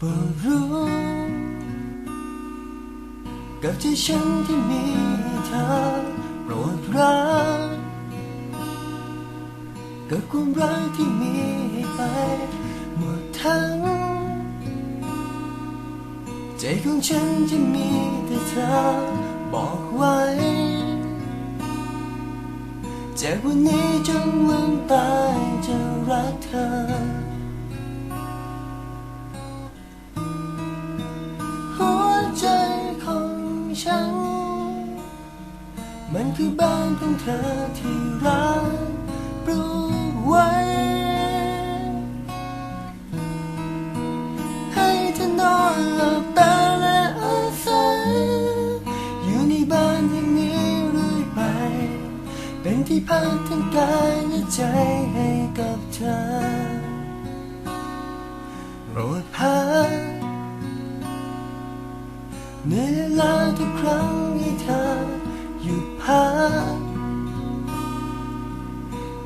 โปรรู้กับใจฉันที่มีเธอโปรดรักกับความรักที่มีไปหมดทั้ง ใจของฉันจะมีแต่เธอบอกไว้ จากวันนี้จนวันตายจะรักเธอ มันคือบ้านของเธอที่รักปลูกไว้ ให้เธอนอนหลับตาและอาศัยอยู่ในบ้านอย่างนี้เรื่อยไป เป็นที่พักทั้งกายและใจให้กับเธอโปรดพักเมื่อเวลาทุกครั้งให้เธอหยุด พัก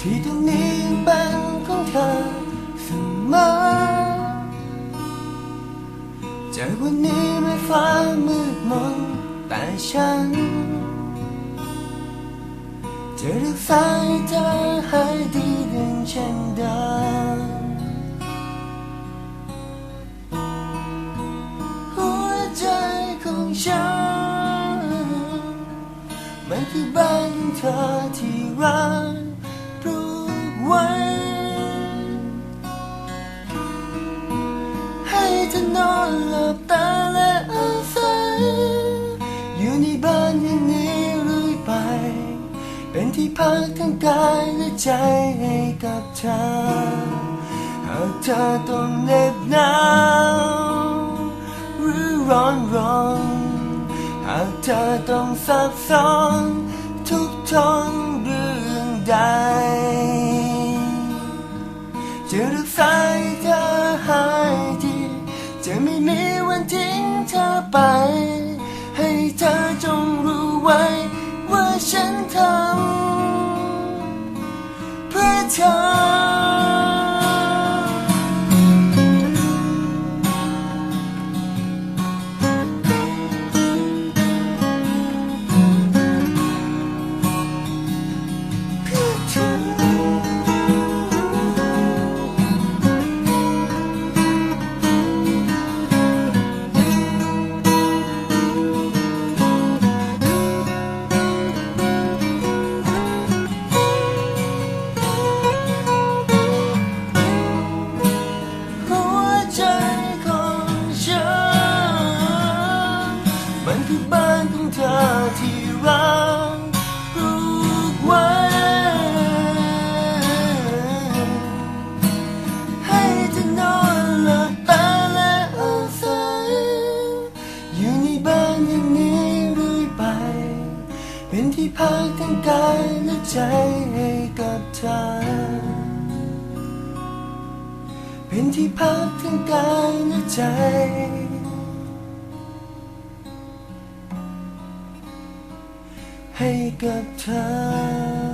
ที่ตรงนี้ยังเป็นของเธอเสมอจากวันนี้ไม่ฟ้ามืดมนแต่ฉัน จะรักษาเธอให้ดีเด่นเช่นเดิม มันคือบ้านของเธอที่รักปลูกไว้ ให้เธอนอนหลับตาและอาศัยอยู่ในบ้านอย่างนี้เรื่อยไป เป็นที่พักทั้งกายและใจให้กับเธอหากเธอต้องเหน็บหนาวหรือร้อนรนหาก เธอต้องซับสนทุกทนเรื่องใด จะรักษาเธอหายดี จะไม่มีวันทิ้งเธอไป เป็นที่พักทั้งกายและใจให้กับเธอ เป็นที่พักทั้งกายและใจ ให้กับเธอ